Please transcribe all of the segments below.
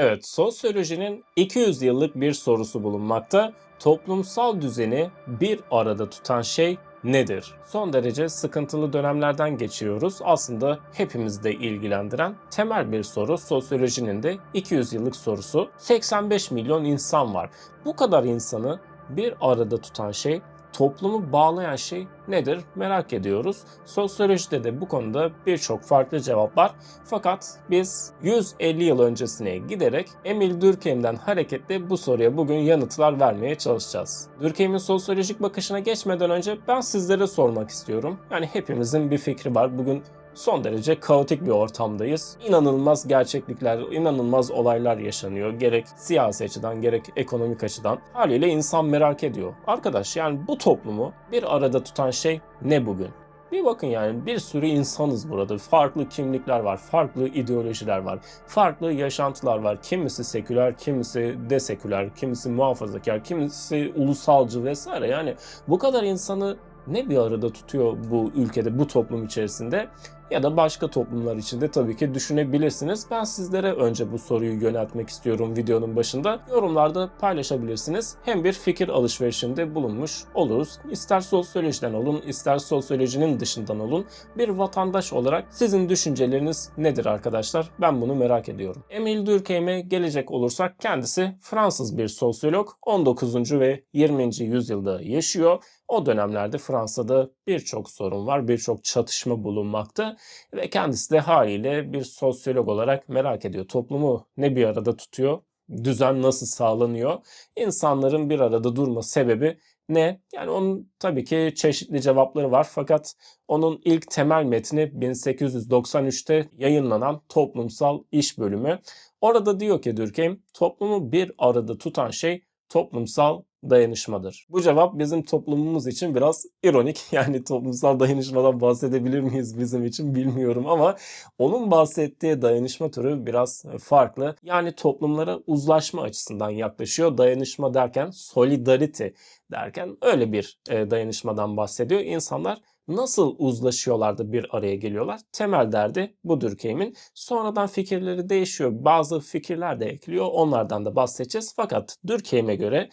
Evet, sosyolojinin 200 yıllık bir sorusu bulunmakta. Toplumsal düzeni bir arada tutan şey nedir? Son derece sıkıntılı dönemlerden geçiyoruz. Aslında hepimizi de ilgilendiren temel bir soru. Sosyolojinin de 200 yıllık sorusu. 85 milyon insan var. Bu kadar insanı bir arada tutan şey toplumu bağlayan şey nedir merak ediyoruz. Sosyolojide de bu konuda birçok farklı cevap var. Fakat biz 150 yıl öncesine giderek Emil Durkheim'den hareketle bu soruya bugün yanıtlar vermeye çalışacağız. Durkheim'in sosyolojik bakışına geçmeden önce ben sizlere sormak istiyorum. Yani hepimizin bir fikri var. Bugün son derece kaotik bir ortamdayız. İnanılmaz gerçeklikler, inanılmaz olaylar yaşanıyor. Gerek siyasi açıdan gerek ekonomik açıdan. Haliyle insan merak ediyor. Arkadaş yani bu toplumu bir arada tutan şey ne bugün? Bir bakın yani bir sürü insanız burada. Farklı kimlikler var, farklı ideolojiler var, farklı yaşantılar var. Kimisi seküler, kimisi deseküler, kimisi muhafazakar, kimisi ulusalcı vesaire. Yani bu kadar insanı ne bir arada tutuyor bu ülkede, bu toplum içerisinde? ya da başka toplumlar içinde tabii ki düşünebilirsiniz. Ben sizlere önce bu soruyu yöneltmek istiyorum videonun başında. Yorumlarda paylaşabilirsiniz. Hem bir fikir alışverişinde bulunmuş oluruz. İster sosyolojiden olun, ister sosyolojinin dışından olun. Bir vatandaş olarak sizin düşünceleriniz nedir arkadaşlar? Ben bunu merak ediyorum. Emile Durkheim'e gelecek olursak kendisi Fransız bir sosyolog. 19. ve 20. yüzyılda yaşıyor. O dönemlerde Fransa'da birçok sorun var, birçok çatışma bulunmakta ve kendisi de haliyle bir sosyolog olarak merak ediyor. Toplumu ne bir arada tutuyor, düzen nasıl sağlanıyor, insanların bir arada durma sebebi ne? Yani onun tabii ki çeşitli cevapları var fakat onun ilk temel metni 1893'te yayınlanan Toplumsal İş Bölümü. Orada diyor ki Durkheim, toplumu bir arada tutan şey toplumsal dayanışmadır. Bu cevap bizim toplumumuz için biraz ironik. Yani toplumsal dayanışmadan bahsedebilir miyiz bizim için bilmiyorum ama onun bahsettiği dayanışma türü biraz farklı. Yani toplumlara uzlaşma açısından yaklaşıyor. Dayanışma derken solidarity derken öyle bir e, dayanışmadan bahsediyor. İnsanlar nasıl uzlaşıyorlar da bir araya geliyorlar? Temel derdi bu Durkheim'in. Sonradan fikirleri değişiyor. Bazı fikirler de ekliyor. Onlardan da bahsedeceğiz. Fakat Durkheim'e göre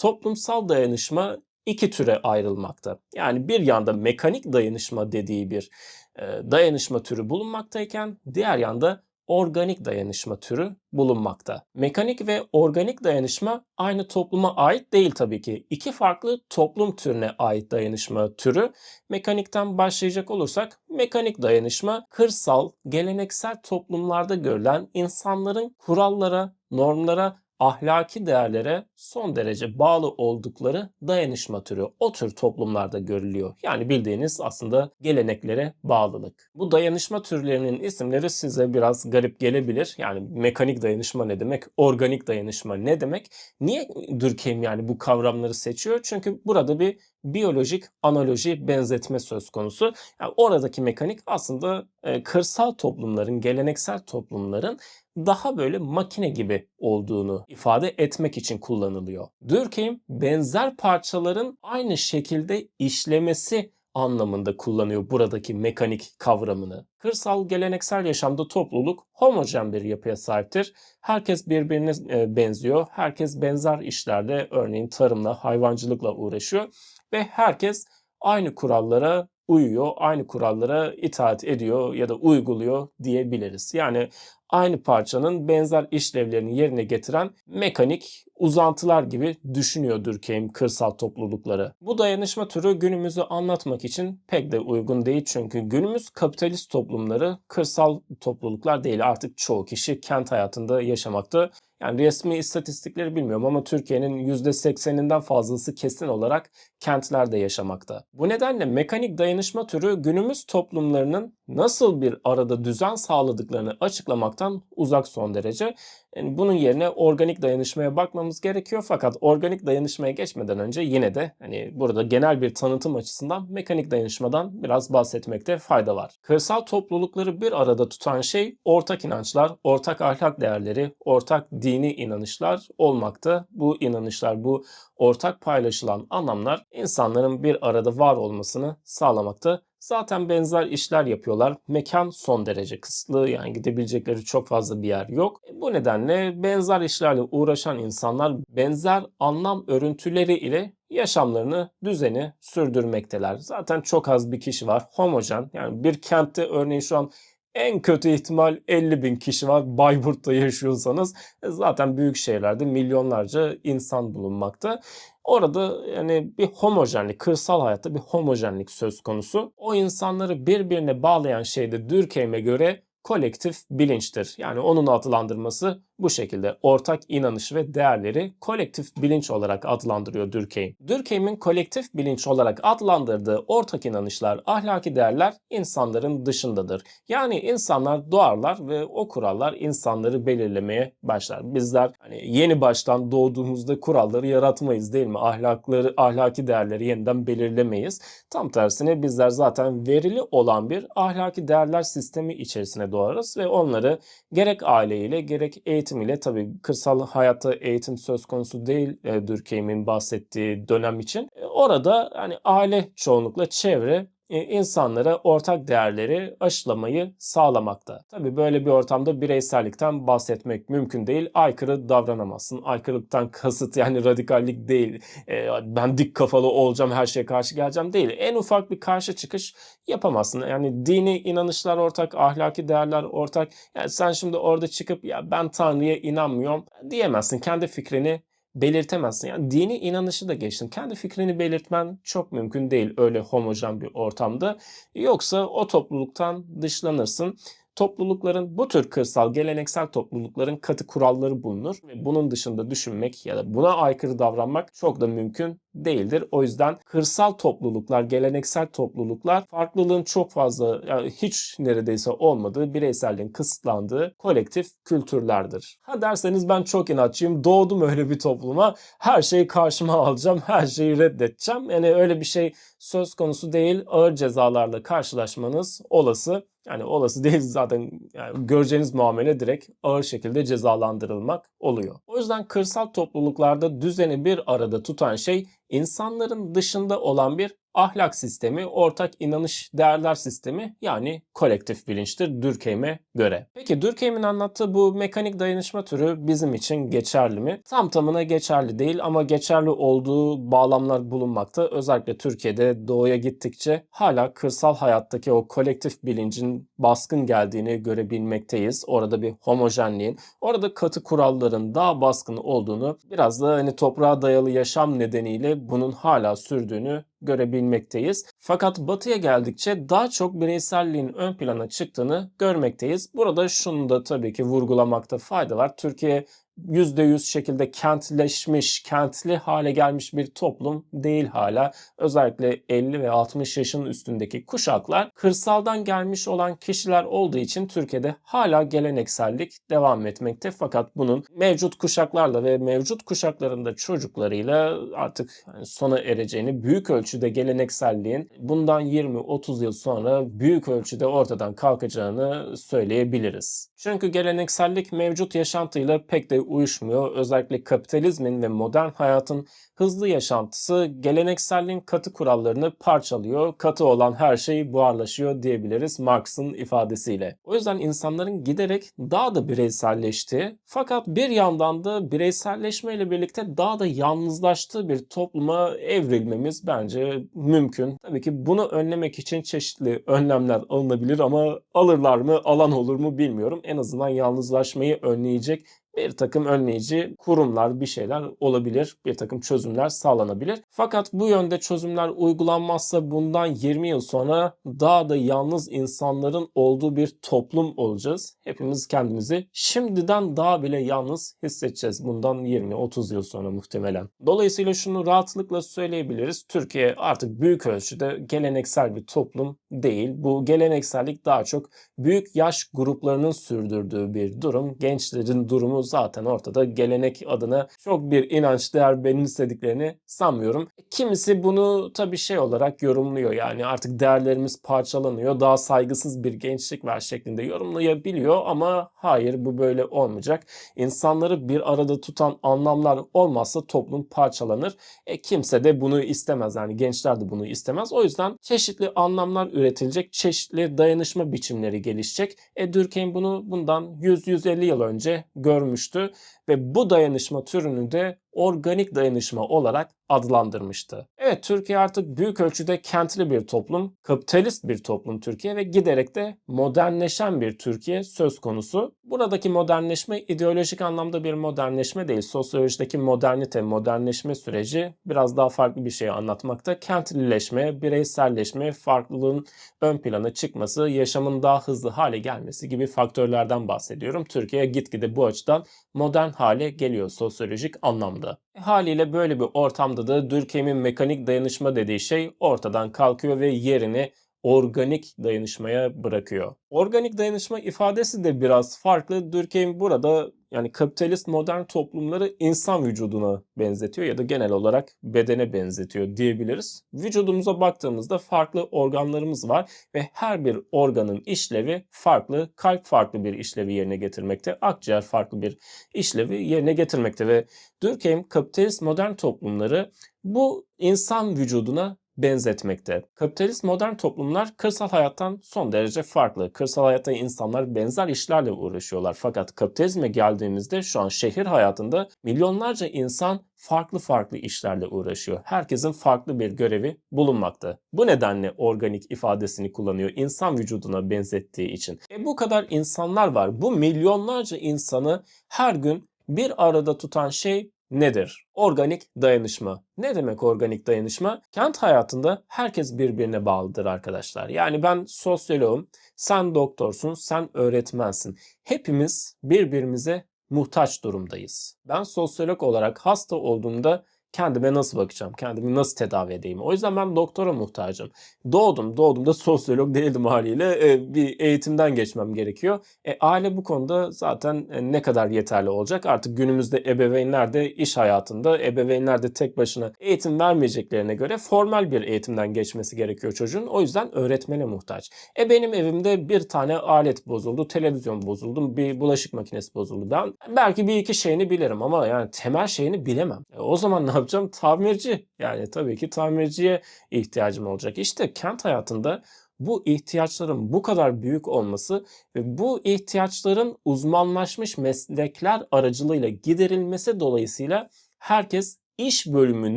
toplumsal dayanışma iki türe ayrılmakta. Yani bir yanda mekanik dayanışma dediği bir e, dayanışma türü bulunmaktayken diğer yanda organik dayanışma türü bulunmakta. Mekanik ve organik dayanışma aynı topluma ait değil tabii ki. İki farklı toplum türüne ait dayanışma türü. Mekanikten başlayacak olursak mekanik dayanışma kırsal, geleneksel toplumlarda görülen insanların kurallara, normlara ahlaki değerlere son derece bağlı oldukları dayanışma türü o tür toplumlarda görülüyor. Yani bildiğiniz aslında geleneklere bağlılık. Bu dayanışma türlerinin isimleri size biraz garip gelebilir. Yani mekanik dayanışma ne demek? Organik dayanışma ne demek? Niye Durkheim yani bu kavramları seçiyor? Çünkü burada bir biyolojik analoji benzetme söz konusu. Yani oradaki mekanik aslında e, kırsal toplumların, geleneksel toplumların daha böyle makine gibi olduğunu ifade etmek için kullanılıyor. Durkheim benzer parçaların aynı şekilde işlemesi anlamında kullanıyor buradaki mekanik kavramını. Kırsal geleneksel yaşamda topluluk homojen bir yapıya sahiptir. Herkes birbirine e, benziyor. Herkes benzer işlerde örneğin tarımla, hayvancılıkla uğraşıyor ve herkes aynı kurallara uyuyor, aynı kurallara itaat ediyor ya da uyguluyor diyebiliriz. Yani aynı parçanın benzer işlevlerini yerine getiren mekanik uzantılar gibi düşünüyor Durkheim kırsal toplulukları. Bu dayanışma türü günümüzü anlatmak için pek de uygun değil çünkü günümüz kapitalist toplumları kırsal topluluklar değil artık çoğu kişi kent hayatında yaşamakta. Yani resmi istatistikleri bilmiyorum ama Türkiye'nin %80'inden fazlası kesin olarak kentlerde yaşamakta. Bu nedenle mekanik dayanışma türü günümüz toplumlarının nasıl bir arada düzen sağladıklarını açıklamaktan uzak son derece. Yani bunun yerine organik dayanışmaya bakmamız gerekiyor fakat organik dayanışmaya geçmeden önce yine de hani burada genel bir tanıtım açısından mekanik dayanışmadan biraz bahsetmekte fayda var. Kırsal toplulukları bir arada tutan şey ortak inançlar, ortak ahlak değerleri, ortak dini inanışlar olmakta. Bu inanışlar, bu ortak paylaşılan anlamlar insanların bir arada var olmasını sağlamakta Zaten benzer işler yapıyorlar. Mekan son derece kısıtlı yani gidebilecekleri çok fazla bir yer yok. E, Bu nedenle benzer işlerle uğraşan insanlar benzer anlam örüntüleri ile yaşamlarını, düzeni sürdürmekteler. Zaten çok az bir kişi var. Homojen yani bir kentte örneğin şu an en kötü ihtimal 50 bin kişi var. Bayburt'ta yaşıyorsanız e, zaten büyük şehirlerde milyonlarca insan bulunmakta. Orada yani bir homojenlik, kırsal hayatta bir homojenlik söz konusu. O insanları birbirine bağlayan şey de Durkheim'e göre kolektif bilinçtir. Yani onun adlandırması bu şekilde ortak inanış ve değerleri kolektif bilinç olarak adlandırıyor Durkheim. Durkheim'in kolektif bilinç olarak adlandırdığı ortak inanışlar, ahlaki değerler insanların dışındadır. Yani insanlar doğarlar ve o kurallar insanları belirlemeye başlar. Bizler hani yeni baştan doğduğumuzda kuralları yaratmayız değil mi? Ahlakları, ahlaki değerleri yeniden belirlemeyiz. Tam tersine bizler zaten verili olan bir ahlaki değerler sistemi içerisine doğarız ve onları gerek aileyle gerek eğitimiyle tabii kırsal hayatta eğitim söz konusu değil e, Durkheim'in bahsettiği dönem için. E, orada hani aile çoğunlukla çevre insanlara ortak değerleri aşılamayı sağlamakta. Tabii böyle bir ortamda bireysellikten bahsetmek mümkün değil. Aykırı davranamazsın. Aykırılıktan kasıt yani radikallik değil. E, ben dik kafalı olacağım, her şeye karşı geleceğim değil. En ufak bir karşı çıkış yapamazsın. Yani dini inanışlar ortak, ahlaki değerler ortak. Yani sen şimdi orada çıkıp ya ben Tanrı'ya inanmıyorum diyemezsin. Kendi fikrini belirtemezsin. Yani dini inanışı da geçtin. Kendi fikrini belirtmen çok mümkün değil öyle homojen bir ortamda. Yoksa o topluluktan dışlanırsın. Toplulukların bu tür kırsal geleneksel toplulukların katı kuralları bulunur ve bunun dışında düşünmek ya da buna aykırı davranmak çok da mümkün değildir. O yüzden kırsal topluluklar, geleneksel topluluklar farklılığın çok fazla yani hiç neredeyse olmadığı, bireyselliğin kısıtlandığı kolektif kültürlerdir. Ha derseniz ben çok inatçıyım. Doğdum öyle bir topluma. Her şeyi karşıma alacağım. Her şeyi reddedeceğim. Yani öyle bir şey söz konusu değil. Ağır cezalarla karşılaşmanız olası. Yani olası değil zaten yani göreceğiniz muamele direkt ağır şekilde cezalandırılmak oluyor. O yüzden kırsal topluluklarda düzeni bir arada tutan şey insanların dışında olan bir ahlak sistemi, ortak inanış değerler sistemi yani kolektif bilinçtir Durkheim'e göre. Peki Durkheim'in anlattığı bu mekanik dayanışma türü bizim için geçerli mi? Tam tamına geçerli değil ama geçerli olduğu bağlamlar bulunmakta. Özellikle Türkiye'de doğuya gittikçe hala kırsal hayattaki o kolektif bilincin baskın geldiğini görebilmekteyiz. Orada bir homojenliğin, orada katı kuralların daha baskın olduğunu, biraz da hani toprağa dayalı yaşam nedeniyle bunun hala sürdüğünü görebilmekteyiz. Fakat batıya geldikçe daha çok bireyselliğin ön plana çıktığını görmekteyiz. Burada şunu da tabii ki vurgulamakta fayda var. Türkiye %100 şekilde kentleşmiş, kentli hale gelmiş bir toplum değil hala. Özellikle 50 ve 60 yaşın üstündeki kuşaklar kırsaldan gelmiş olan kişiler olduğu için Türkiye'de hala geleneksellik devam etmekte. Fakat bunun mevcut kuşaklarla ve mevcut kuşakların da çocuklarıyla artık sona ereceğini, büyük ölçüde gelenekselliğin bundan 20-30 yıl sonra büyük ölçüde ortadan kalkacağını söyleyebiliriz. Çünkü geleneksellik mevcut yaşantıyla pek de uyuşmuyor. Özellikle kapitalizmin ve modern hayatın hızlı yaşantısı gelenekselliğin katı kurallarını parçalıyor. Katı olan her şey buharlaşıyor diyebiliriz Marx'ın ifadesiyle. O yüzden insanların giderek daha da bireyselleştiği fakat bir yandan da bireyselleşmeyle birlikte daha da yalnızlaştığı bir topluma evrilmemiz bence mümkün. Tabii ki bunu önlemek için çeşitli önlemler alınabilir ama alırlar mı alan olur mu bilmiyorum. En azından yalnızlaşmayı önleyecek bir takım önleyici kurumlar, bir şeyler olabilir, bir takım çözümler sağlanabilir. Fakat bu yönde çözümler uygulanmazsa bundan 20 yıl sonra daha da yalnız insanların olduğu bir toplum olacağız. Hepimiz kendimizi şimdiden daha bile yalnız hissedeceğiz bundan 20-30 yıl sonra muhtemelen. Dolayısıyla şunu rahatlıkla söyleyebiliriz. Türkiye artık büyük ölçüde geleneksel bir toplum değil. Bu geleneksellik daha çok büyük yaş gruplarının sürdürdüğü bir durum. Gençlerin durumu zaten ortada. Gelenek adına çok bir inanç değer benimsediklerini sanmıyorum. Kimisi bunu tabii şey olarak yorumluyor. Yani artık değerlerimiz parçalanıyor. Daha saygısız bir gençlik var şeklinde yorumlayabiliyor ama hayır bu böyle olmayacak. İnsanları bir arada tutan anlamlar olmazsa toplum parçalanır. E, kimse de bunu istemez. Yani gençler de bunu istemez. O yüzden çeşitli anlamlar üretilecek. Çeşitli dayanışma biçimleri gelişecek. E, Durkheim bunu bundan 100-150 yıl önce görmüştü ve bu dayanışma türünü de organik dayanışma olarak adlandırmıştı. Evet Türkiye artık büyük ölçüde kentli bir toplum, kapitalist bir toplum Türkiye ve giderek de modernleşen bir Türkiye söz konusu. Buradaki modernleşme ideolojik anlamda bir modernleşme değil. Sosyolojideki modernite, modernleşme süreci biraz daha farklı bir şey anlatmakta. Kentlileşme, bireyselleşme, farklılığın ön plana çıkması, yaşamın daha hızlı hale gelmesi gibi faktörlerden bahsediyorum. Türkiye gitgide bu açıdan modern hale geliyor sosyolojik anlamda. Haliyle böyle bir ortamda da Durkheim'in mekanik dayanışma dediği şey ortadan kalkıyor ve yerini organik dayanışmaya bırakıyor. Organik dayanışma ifadesi de biraz farklı. Durkheim burada yani kapitalist modern toplumları insan vücuduna benzetiyor ya da genel olarak bedene benzetiyor diyebiliriz. Vücudumuza baktığımızda farklı organlarımız var ve her bir organın işlevi farklı. Kalp farklı bir işlevi yerine getirmekte, akciğer farklı bir işlevi yerine getirmekte ve Durkheim kapitalist modern toplumları bu insan vücuduna benzetmekte. Kapitalist modern toplumlar kırsal hayattan son derece farklı. Kırsal hayatta insanlar benzer işlerle uğraşıyorlar. Fakat kapitalizme geldiğimizde şu an şehir hayatında milyonlarca insan farklı farklı işlerle uğraşıyor. Herkesin farklı bir görevi bulunmakta. Bu nedenle organik ifadesini kullanıyor insan vücuduna benzettiği için. E bu kadar insanlar var. Bu milyonlarca insanı her gün bir arada tutan şey nedir? Organik dayanışma. Ne demek organik dayanışma? Kent hayatında herkes birbirine bağlıdır arkadaşlar. Yani ben sosyoloğum, sen doktorsun, sen öğretmensin. Hepimiz birbirimize muhtaç durumdayız. Ben sosyolog olarak hasta olduğumda kendime nasıl bakacağım? Kendimi nasıl tedavi edeyim? O yüzden ben doktora muhtacım. Doğdum. Doğduğumda sosyolog değildim haliyle. E, bir eğitimden geçmem gerekiyor. E, aile bu konuda zaten e, ne kadar yeterli olacak? Artık günümüzde ebeveynler de iş hayatında, ebeveynler de tek başına eğitim vermeyeceklerine göre formal bir eğitimden geçmesi gerekiyor çocuğun. O yüzden öğretmene muhtaç. E benim evimde bir tane alet bozuldu, televizyon bozuldu, bir bulaşık makinesi bozuldu. Ben belki bir iki şeyini bilirim ama yani temel şeyini bilemem. E, o zaman ne yapacağım? Tamirci. Yani tabii ki tamirciye ihtiyacım olacak. İşte kent hayatında bu ihtiyaçların bu kadar büyük olması ve bu ihtiyaçların uzmanlaşmış meslekler aracılığıyla giderilmesi dolayısıyla herkes iş bölümü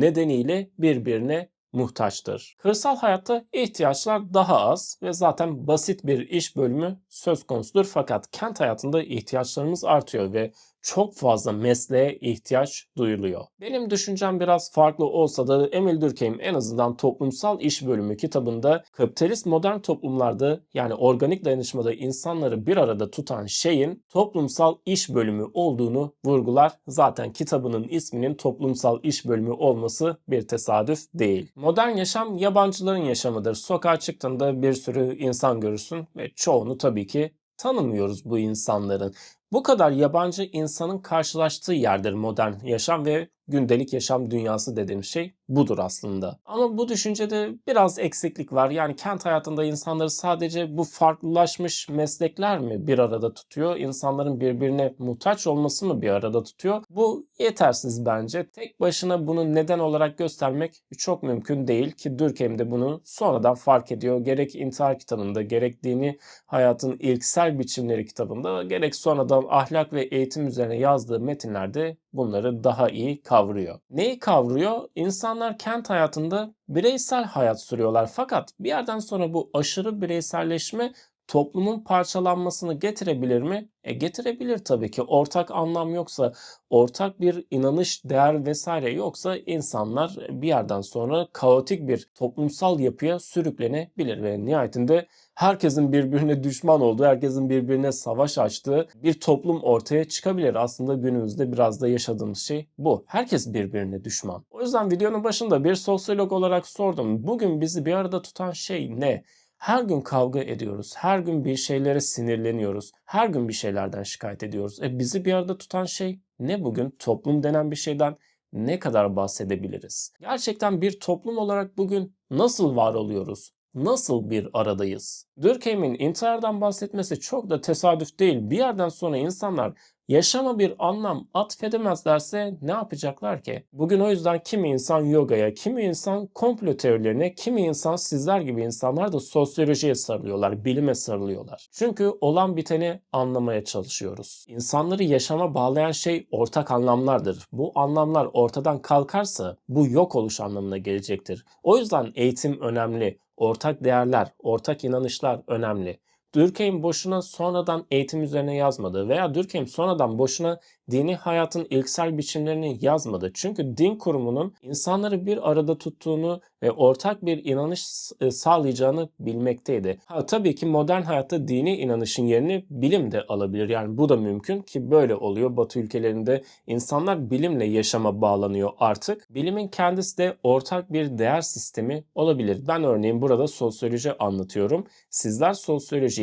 nedeniyle birbirine muhtaçtır. Kırsal hayatta ihtiyaçlar daha az ve zaten basit bir iş bölümü söz konusudur fakat kent hayatında ihtiyaçlarımız artıyor ve çok fazla mesleğe ihtiyaç duyuluyor. Benim düşüncem biraz farklı olsa da Emil Durkheim en azından toplumsal iş bölümü kitabında kapitalist modern toplumlarda yani organik dayanışmada insanları bir arada tutan şeyin toplumsal iş bölümü olduğunu vurgular. Zaten kitabının isminin toplumsal iş bölümü olması bir tesadüf değil. Modern yaşam yabancıların yaşamıdır. Sokağa çıktığında bir sürü insan görürsün ve çoğunu tabii ki tanımıyoruz bu insanların. Bu kadar yabancı insanın karşılaştığı yerdir modern yaşam ve gündelik yaşam dünyası dediğim şey budur aslında. Ama bu düşüncede biraz eksiklik var. Yani kent hayatında insanları sadece bu farklılaşmış meslekler mi bir arada tutuyor? İnsanların birbirine muhtaç olması mı bir arada tutuyor? Bu yetersiz bence. Tek başına bunu neden olarak göstermek çok mümkün değil ki Durkheim de bunu sonradan fark ediyor. Gerek intihar kitabında, gerek dini hayatın ilksel biçimleri kitabında, gerek sonradan ahlak ve eğitim üzerine yazdığı metinlerde bunları daha iyi kavruyor. Neyi kavruyor? İnsanlar kent hayatında bireysel hayat sürüyorlar fakat bir yerden sonra bu aşırı bireyselleşme toplumun parçalanmasını getirebilir mi? E getirebilir tabii ki. Ortak anlam yoksa, ortak bir inanış, değer vesaire yoksa insanlar bir yerden sonra kaotik bir toplumsal yapıya sürüklenebilir ve nihayetinde herkesin birbirine düşman olduğu, herkesin birbirine savaş açtığı bir toplum ortaya çıkabilir. Aslında günümüzde biraz da yaşadığımız şey bu. Herkes birbirine düşman. O yüzden videonun başında bir sosyolog olarak sordum. Bugün bizi bir arada tutan şey ne? Her gün kavga ediyoruz. Her gün bir şeylere sinirleniyoruz. Her gün bir şeylerden şikayet ediyoruz. E bizi bir arada tutan şey ne bugün? Toplum denen bir şeyden ne kadar bahsedebiliriz? Gerçekten bir toplum olarak bugün nasıl var oluyoruz? Nasıl bir aradayız? Durkheim'in intihardan bahsetmesi çok da tesadüf değil. Bir yerden sonra insanlar yaşama bir anlam atfedemezlerse ne yapacaklar ki? Bugün o yüzden kimi insan yogaya, kimi insan komplo teorilerine, kimi insan sizler gibi insanlar da sosyolojiye sarılıyorlar, bilime sarılıyorlar. Çünkü olan biteni anlamaya çalışıyoruz. İnsanları yaşama bağlayan şey ortak anlamlardır. Bu anlamlar ortadan kalkarsa bu yok oluş anlamına gelecektir. O yüzden eğitim önemli. Ortak değerler, ortak inanışlar önemli. Durkheim boşuna sonradan eğitim üzerine yazmadı veya Durkheim sonradan boşuna dini hayatın ilksel biçimlerini yazmadı. Çünkü din kurumunun insanları bir arada tuttuğunu ve ortak bir inanış e, sağlayacağını bilmekteydi. Ha, tabii ki modern hayatta dini inanışın yerini bilim de alabilir. Yani bu da mümkün ki böyle oluyor. Batı ülkelerinde insanlar bilimle yaşama bağlanıyor artık. Bilimin kendisi de ortak bir değer sistemi olabilir. Ben örneğin burada sosyoloji anlatıyorum. Sizler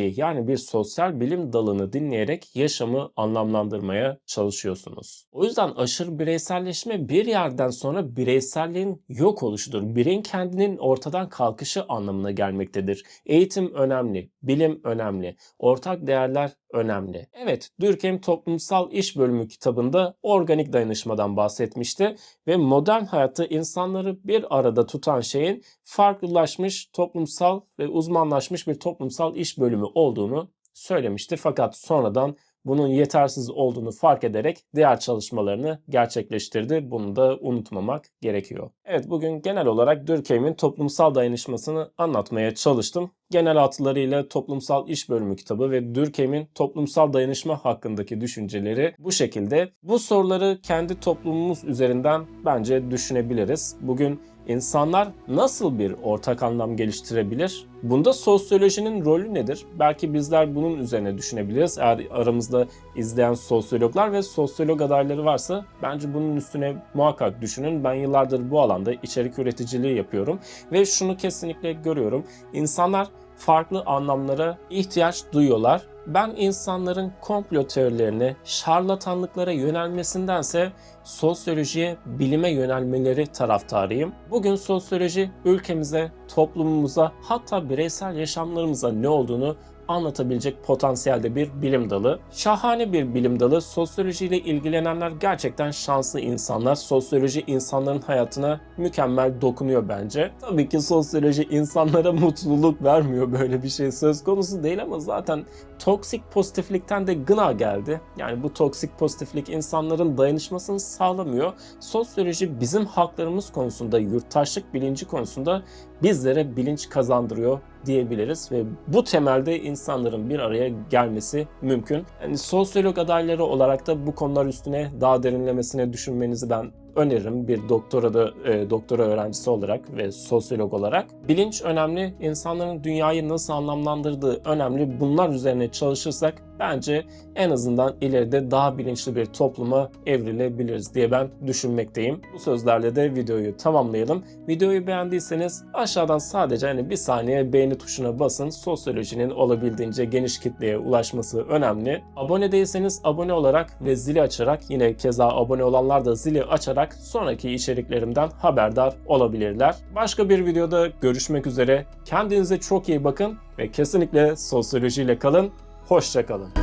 sosyolojiyi yani bir sosyal bilim dalını dinleyerek yaşamı anlamlandırmaya çalışıyorsunuz. O yüzden aşırı bireyselleşme bir yerden sonra bireyselliğin yok oluşudur. Bireyin kendinin ortadan kalkışı anlamına gelmektedir. Eğitim önemli, bilim önemli, ortak değerler önemli. Evet, Durkheim Toplumsal İş Bölümü kitabında organik dayanışmadan bahsetmişti ve modern hayatta insanları bir arada tutan şeyin farklılaşmış toplumsal ve uzmanlaşmış bir toplumsal iş bölümü olduğunu söylemişti. Fakat sonradan bunun yetersiz olduğunu fark ederek diğer çalışmalarını gerçekleştirdi. Bunu da unutmamak gerekiyor. Evet bugün genel olarak Durkheim'in toplumsal dayanışmasını anlatmaya çalıştım. Genel hatlarıyla Toplumsal İş Bölümü kitabı ve Durkheim'in toplumsal dayanışma hakkındaki düşünceleri bu şekilde. Bu soruları kendi toplumumuz üzerinden bence düşünebiliriz. Bugün İnsanlar nasıl bir ortak anlam geliştirebilir? Bunda sosyolojinin rolü nedir? Belki bizler bunun üzerine düşünebiliriz. Eğer aramızda izleyen sosyologlar ve sosyolog adayları varsa bence bunun üstüne muhakkak düşünün. Ben yıllardır bu alanda içerik üreticiliği yapıyorum ve şunu kesinlikle görüyorum. İnsanlar farklı anlamlara ihtiyaç duyuyorlar. Ben insanların komplo teorilerine, şarlatanlıklara yönelmesindense sosyolojiye, bilime yönelmeleri taraftarıyım. Bugün sosyoloji ülkemize, toplumumuza hatta bireysel yaşamlarımıza ne olduğunu anlatabilecek potansiyelde bir bilim dalı. Şahane bir bilim dalı. Sosyolojiyle ilgilenenler gerçekten şanslı insanlar. Sosyoloji insanların hayatına mükemmel dokunuyor bence. Tabii ki sosyoloji insanlara mutluluk vermiyor. Böyle bir şey söz konusu değil ama zaten toksik pozitiflikten de gına geldi. Yani bu toksik pozitiflik insanların dayanışmasını sağlamıyor. Sosyoloji bizim haklarımız konusunda, yurttaşlık bilinci konusunda bizlere bilinç kazandırıyor diyebiliriz ve bu temelde insanların bir araya gelmesi mümkün. Yani sosyolog adayları olarak da bu konular üstüne daha derinlemesine düşünmenizi ben öneririm bir doktora da e, doktora öğrencisi olarak ve sosyolog olarak. Bilinç önemli, insanların dünyayı nasıl anlamlandırdığı önemli. Bunlar üzerine çalışırsak bence en azından ileride daha bilinçli bir topluma evrilebiliriz diye ben düşünmekteyim. Bu sözlerle de videoyu tamamlayalım. Videoyu beğendiyseniz aşağıdan sadece hani bir saniye beğeni tuşuna basın. Sosyolojinin olabildiğince geniş kitleye ulaşması önemli. Abone değilseniz abone olarak ve zili açarak yine keza abone olanlar da zili açarak sonraki içeriklerimden haberdar olabilirler. Başka bir videoda görüşmek üzere. Kendinize çok iyi bakın ve kesinlikle sosyolojiyle kalın. Hoşçakalın.